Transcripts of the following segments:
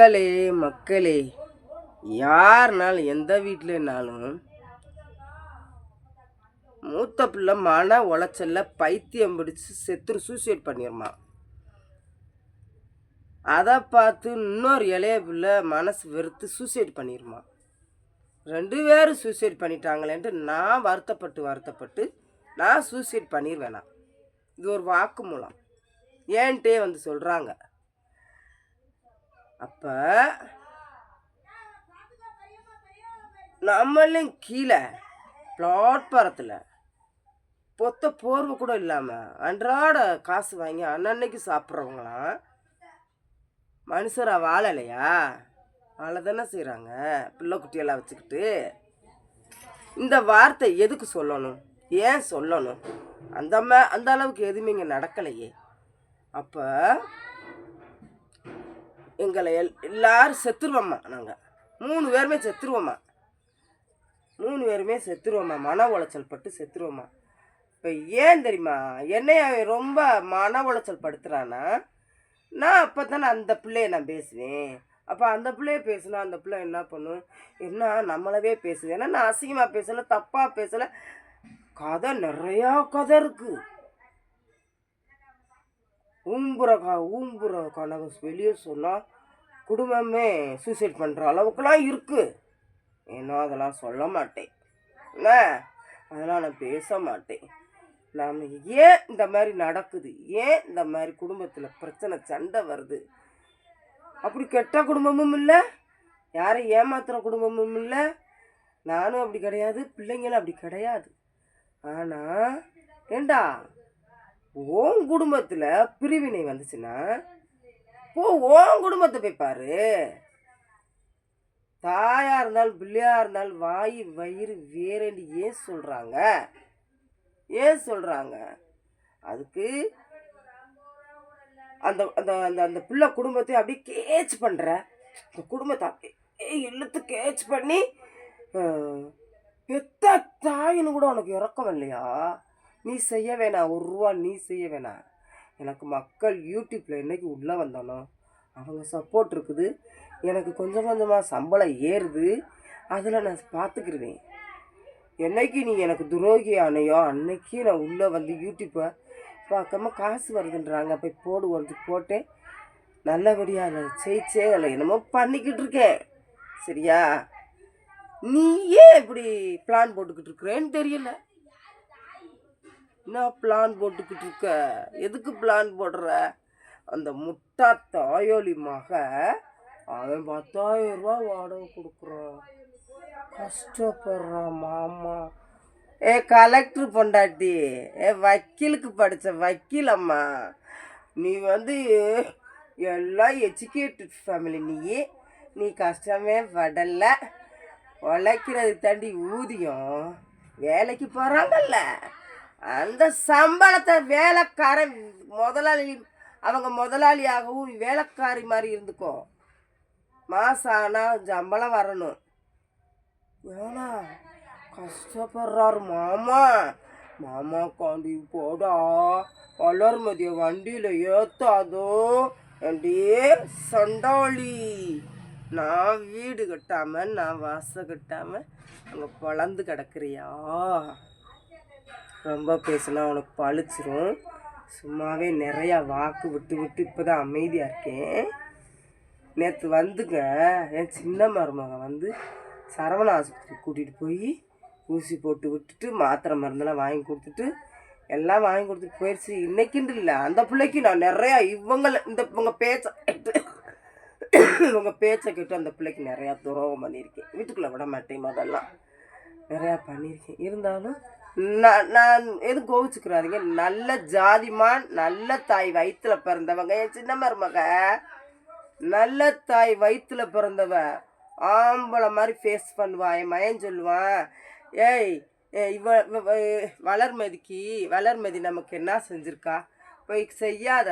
மக்களே மக்களே. யாருனாலும் எந்த வீட்டிலனாலும் மூத்த பிள்ளை மன உளைச்சல்ல பைத்தியம் பிடிச்சு செத்துரு சூசைட் பண்ணிடுமா அதை பார்த்து இன்னொரு இளைய பிள்ளை மனசு வெறுத்து சூசைட் பண்ணிடுமா ரெண்டு பேரும் சூசைட் பண்ணிட்டாங்களேன்ட்டு நான் வருத்தப்பட்டு வருத்தப்பட்டு நான் சூசைட் பண்ணிடுவேனா இது ஒரு வாக்குமூலம் ஏன்ட்டே வந்து சொல்கிறாங்க அப்போ நம்மளும் கீழே பிளாட்பாரத்தில் பொத்த போர்வை கூட இல்லாமல் அன்றாட காசு வாங்கி அன்னன்னைக்கு சாப்பிட்றவங்களாம் மனுஷராக வாழலையா? வாழ தானே செய்கிறாங்க பிள்ளை குட்டியெல்லாம் வச்சுக்கிட்டு. இந்த வார்த்தை எதுக்கு சொல்லணும்? ஏன் சொல்லணும்? அந்த அந்த அளவுக்கு எதுவுமே இங்கே நடக்கலையே. அப்போ எங்களை எல் எல்லாரும் செத்துருவோம்மா நாங்கள் மூணு பேருமே செத்துருவோம்மா. மூணு பேருமே செத்துருவோம்மா. மன உளைச்சல் பட்டு செத்துருவோம்மா. இப்போ ஏன் தெரியுமா? என்னைய அவன் ரொம்ப மன உளைச்சல் படுத்துகிறான்னா நான் அப்போ தானே அந்த பிள்ளைய நான் பேசுவேன். அப்போ அந்த பிள்ளைய பேசுனா அந்த பிள்ளை என்ன பண்ணும்? என்ன நம்மளவே பேசுது. ஏன்னா நான் அசிங்கமாக பேசலை தப்பாக பேசலை. கதை நிறையா கதை இருக்குது ஊம்புற கா ஊம்புற கனவு வெளியே சொன்னால் குடும்பமே சூசைட் பண்ணுற அளவுக்குலாம் இருக்குது ஏன்னா அதெல்லாம் சொல்ல மாட்டேன். என்ன? அதெல்லாம் நான் பேச மாட்டேன். நாம் ஏன் இந்த மாதிரி நடக்குது? ஏன் இந்த மாதிரி குடும்பத்தில் பிரச்சனை சண்டை வருது? அப்படி கெட்ட குடும்பமும் இல்லை. யாரை ஏமாத்துகிற குடும்பமும் இல்லை. நானும் அப்படி கிடையாது பிள்ளைங்களும் அப்படி கிடையாது. ஆனால் ஏண்டா? உன் குடும்பத்தில் பிரிவினை வந்துச்சுன்னா போ உன் குடும்பத்தை போய் பாரு. தாயா இருந்தாலும் பிள்ளையா இருந்தாலும் வாய் வயிறு வேறேன்னு ஏன் சொல்கிறாங்க ஏன் சொல்கிறாங்க அதுக்கு அந்த அந்த அந்த அந்த பிள்ளை குடும்பத்தை அப்படியே கேட்ச் பண்ணுற அந்த குடும்பத்தை அப்படியே இழுத்து கேட்ச் பண்ணி அஹ், பெத்த தாயின்னு கூட உனக்கு இறக்கம் இல்லையா? நீ செய்ய வேணாம் ஒரு ரூபா நீ செய்ய வேணாம். எனக்கு மக்கள் யூடியூப்பில் என்றைக்கு உள்ளே வந்தானோ அவங்க சப்போர்ட் இருக்குது. எனக்கு கொஞ்சம் கொஞ்சமாக சம்பளம் ஏறுது. அதில் நான் பார்த்துக்கிருவேன் என்னைக்கு நீ எனக்கு துரோகி ஆனையோ அன்னைக்கு நான் உள்ளே வந்து யூடியூப்பை பார்க்காம காசு வருதுன்றாங்க. போய் போடு வந்து போட்டு நல்லபடியாக அதை ஜெயிச்சே அதில் என்னமோ பண்ணிக்கிட்டு இருக்கேன். சரியா? நீ ஏன் இப்படி பிளான் போட்டுக்கிட்டு இருக்கிறேன்னு தெரியல. என்ன பிளான் போட்டுக்கிட்டு இருக்க? எதுக்கு பிளான் போடுற? அந்த முட்டா தாயோலி மக அவன் பத்தாயிரம் ரூபா வாடகை கொடுக்குறான். கஷ்டப்படுறான் மாமா. ஏ கலெக்டர் பொண்டாட்டி ஏ வக்கீலுக்கு படித்த வக்கீல் அம்மா. நீ வந்து எல்லாம் எஜுகேட்டட் ஃபேமிலி நீ. நீ கஷ்டமே படல. உழைக்கிறது தாண்டி ஊதியம். வேலைக்கு போகிறாங்கல்ல அந்த சம்பளத்தை வேலைக்காரன் முதலாளி அவங்க முதலாளியாகவும் வேலைக்காரி மாதிரி இருந்துக்கோ. மாதம் ஆனால் சம்பளம் வரணும். ஏன்னா கஷ்டப்படுறாரு மாமா. மாமா காண்டி போடா. வளர்மதிய வண்டியில் ஏற்றாதோ ஏண்டி சண்டாளி. நான் வீடு கட்டாமல் நான் வாசம் கட்டாமல் அங்கே பொழந்து கிடக்குறியா? ரொம்ப பேசினா உனக்கு பழிச்சிரும். சும்மாவே நிறையா வாக்கு விட்டு விட்டு இப்போ தான் அமைதியாக இருக்கேன். நேற்று வந்துங்க என் சின்ன மருமக வந்து சரவண ஆஸ்பத்திரி கூட்டிகிட்டு போய் ஊசி போட்டு விட்டுட்டு மாத்திரை மருந்தெல்லாம் வாங்கி கொடுத்துட்டு எல்லாம் வாங்கி கொடுத்துட்டு போயிடுச்சு இன்னைக்குன்னு இல்லை அந்த பிள்ளைக்கு நான் நிறையா இவங்கள இந்த இவங்க பேச்சை இவங்க பேச்சை கேட்டு அந்த பிள்ளைக்கு நிறையா துரோகம் பண்ணியிருக்கேன். வீட்டுக்குள்ளே விட மாட்டேன் அதெல்லாம் நிறையா பண்ணியிருக்கேன். இருந்தாலும் நான் நான் எதுவும் கோவிச்சுக்கிறாதீங்க. நல்ல ஜாதிமான் நல்ல தாய் வயிற்றுல பிறந்தவங்க. என் சின்ன மருமக நல்ல தாய் வயிற்றுல பிறந்தவ. ஆம்பளை மாதிரி ஃபேஸ் பண்ணுவான் என் மயன் சொல்லுவான் ஏய் ஏய், இவ வளர்மதிக்கு வளர்மதி நமக்கு என்ன செஞ்சுருக்கா? போய் செய்யாத.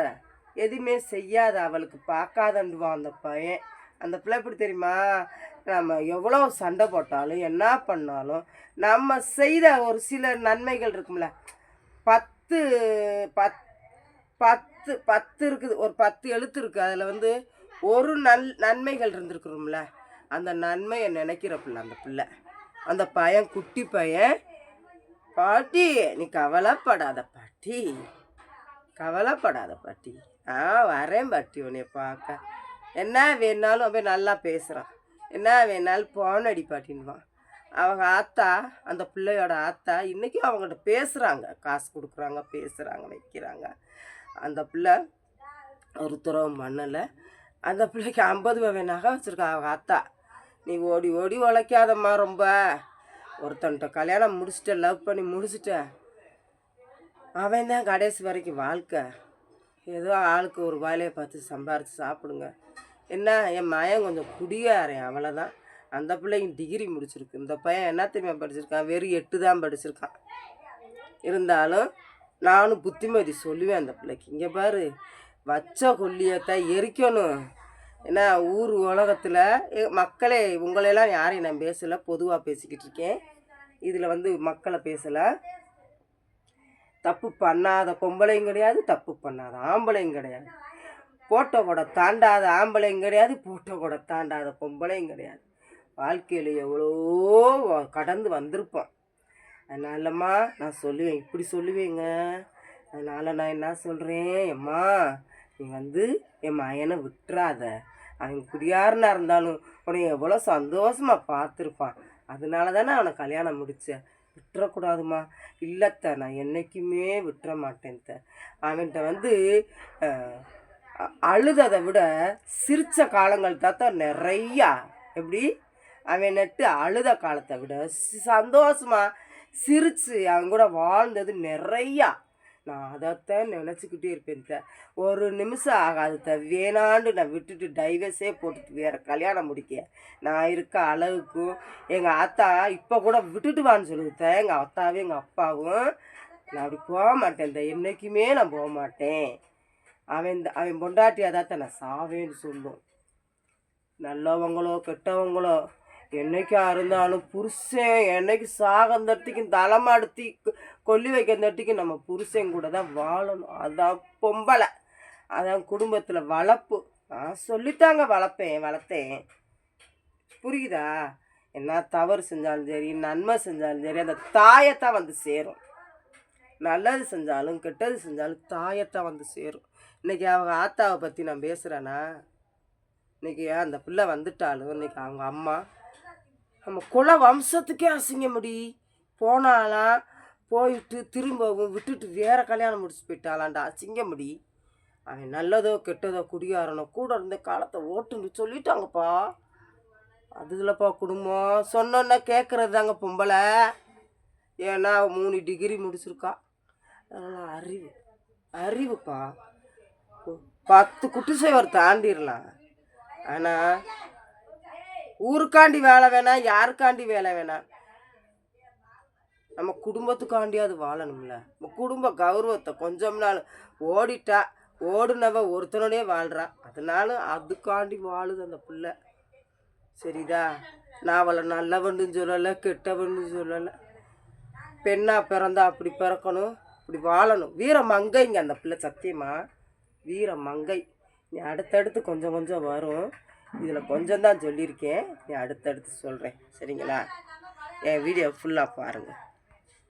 எதுவுமே செய்யாத அவளுக்கு பார்க்காதண்டுவான் அந்த பையன். அந்த பிள்ளை எப்படி தெரியுமா? நம்ம எவ்வளோ சண்டை போட்டாலும் என்ன பண்ணாலும் நம்ம செய்த ஒரு சில நன்மைகள் இருக்கும்ல. பத்து பத் பத்து பத்து இருக்குது. ஒரு பத்து எழுத்து இருக்குது அதில் வந்து ஒரு நல் நன்மைகள் இருந்திருக்கிறோம்ல. அந்த நன்மையை நினைக்கிற பிள்ளை அந்த பிள்ளை. அந்த பையன் குட்டி பையன் பாட்டி நீ கவலைப்படாத பாட்டி. கவலைப்படாத பாட்டி. ஆ வரேன் பாட்டி உன்னை பார்க்க. என்ன வேணாலும் அப்படியே நல்லா பேசுகிறான் என்ன வேணாலும் போன் அடிப்பாட்டின்வான் அவங்க ஆத்தா அந்த பிள்ளையோட ஆத்தா இன்றைக்கும் அவங்ககிட்ட பேசுகிறாங்க காசு கொடுக்குறாங்க பேசுகிறாங்க வைக்கிறாங்க. அந்த பிள்ளை ஒரு பண்ணலை. அந்த பிள்ளைக்கு ஐம்பது ரூபா நகை வச்சுருக்கா அவங்க ஆத்தா. நீ ஓடி ஓடி உழைக்காதம்மா ரொம்ப. ஒருத்தன்ட்ட கல்யாணம் முடிச்சுட்ட லவ் பண்ணி முடிச்சுட்ட அவன் தான் கடைசி வரைக்கும் வாழ்க்கை. ஏதோ ஆளுக்கு ஒரு வேலையை பார்த்து சம்பாரித்து சாப்பிடுங்க. என்ன என் மயன் கொஞ்சம் குடியாரேன் அவ்வளோதான் அந்த பிள்ளைங்க டிகிரி முடிச்சிருக்கு. இந்த பையன் என்ன தெரியுமா படிச்சிருக்கான்? வெறும் எட்டு தான் படிச்சிருக்கான். இருந்தாலும் நானும் புத்திமதி சொல்லுவேன் அந்த பிள்ளைக்கு. இங்கே பாரு வச்ச கொல்லியத்தை எரிக்கணும். ஏன்னா ஊர் உலகத்தில் மக்களே உங்களையெல்லாம் யாரையும் நான் பேசலை பொதுவாக பேசிக்கிட்டு இருக்கேன். இதில் வந்து மக்களை பேசலை. தப்பு பண்ணாத பொம்பளையும் கிடையாது தப்பு பண்ணாத ஆம்பளையும் கிடையாது. போட்டோ கூட தாண்டாத ஆம்பளையும் கிடையாது போட்டோ கூட தாண்டாத பொம்பளையும் கிடையாது. வாழ்க்கையில் எவ்வளோ கடந்து வந்திருப்போம். அதனாலம்மா நான் சொல்லுவேன் இப்படி சொல்லுவேங்க. அதனால் நான் என்ன சொல்கிறேன் எம்மா நீ வந்து என் மயனை விட்டுறாத. அவன் குடியாரனாக இருந்தாலும் உன்னை எவ்வளோ சந்தோஷமாக பார்த்துருப்பான். அதனால தானே அவனை கல்யாணம் முடித்தேன் விட்டுறக்கூடாதும்மா. இல்லைத்த நான் என்றைக்குமே விட்டுற மாட்டேன் த அவன்கிட்ட வந்து அழுததை விட சிரித்த காலங்கள் தான் நிறையா. எப்படி? அவன் நட்டு அழுத காலத்தை விட சந்தோஷமாக சந்தோஷமா சிரித்து அவன் கூட வாழ்ந்தது நிறையா. நான் அதைத்தான் நினச்சிக்கிட்டே இருப்பேன் த. ஒரு நிமிஷம் ஆகாது த. வேணாண்டு நான் விட்டுட்டு டைவர்ஸே போட்டு வேறு கல்யாணம் முடிக்க. நான் இருக்க அளவுக்கும் எங்கள் அத்தா இப்போ கூட விட்டுட்டு வான்னு எங்கள் அத்தாவும் எங்கள் அப்பாவும். நான் அப்படி போக மாட்டேன் இந்த என்றைக்குமே நான் போக மாட்டேன். அவன் இந்த அவன் பொண்டாட்டியாக தான் நான் சாவேன்னு சொல்லும் நல்லவங்களோ கெட்டவங்களோ என்னைக்கா இருந்தாலும் புருஷன் என்னைக்கு சாகந்தட்டிக்கும் தலைமாடுத்தி கொல்லி வைக்கிறந்தட்டிக்கு நம்ம புருஷன் கூட தான் வாழணும். அதான் பொம்பளை. அதான் குடும்பத்தில் வளர்ப்பு நான் சொல்லித்தாங்க வளர்ப்பேன் வளர்த்தேன். புரியுதா? என்ன தவறு செஞ்சாலும் சரி நன்மை செஞ்சாலும் சரி அந்த தாயத்தான் வந்து சேரும். நல்லது செஞ்சாலும் கெட்டது செஞ்சாலும் தாயத்தான் வந்து சேரும். இன்னைக்கு அவங்க ஆத்தாவை பற்றி நான் பேசுகிறேன்னா இன்னைக்கு அந்த பிள்ளை வந்துட்டாலும் இன்னைக்கு அவங்க அம்மா நம்ம குல வம்சத்துக்கே அசிங்கமுடி போனாலாம் போயிட்டு திரும்பவும் விட்டுட்டு வேற கல்யாணம் முடிச்சு போயிட்டாலான்டா அசிங்கமுடி அவன் நல்லதோ கெட்டதோ குடியாரனோ கூட இருந்த காலத்தை ஓட்டுன்னு சொல்லிட்டாங்கப்பா. அதுலப்பா குடும்பம். சொன்னோன்னா கேட்குறது தாங்க பொம்பளை. ஏன்னா மூணு டிகிரி முடிச்சிருக்கா. அதனால் அறிவு அறிவுப்பா. பத்து குட்டி சேவர் தாண்டிடலாம். ஆனால் ஊருக்காண்டி வேலை வேணாம் யாருக்காண்டி வேலை வேணாம் நம்ம குடும்பத்துக்காண்டியாவது வாழணும்ல. நம்ம குடும்ப கௌரவத்தை கொஞ்சம் நாள் ஓடிட்டா ஓடுனவ ஒருத்தனோடய வாழ்கிறான் அதனால அதுக்காண்டி வாழுது அந்த பிள்ளை. சரிதா? நான் அவளை நல்லவன்னு சொல்லலை கெட்டவன்னு சொல்லலை. பெண்ணாக பிறந்தா அப்படி பிறக்கணும் இப்படி வாழணும். வீர மங்கைங்க அந்த பிள்ளை சத்தியமாக வீர மங்கை. நீ அடுத்தடுத்து கொஞ்சம் கொஞ்சம் வரும். இதில் கொஞ்சம் தான் சொல்லியிருக்கேன். நீ அடுத்தடுத்து சொல்கிறேன் சரிங்களா? என் வீடியோ ஃபுல்லாக பாருங்கள்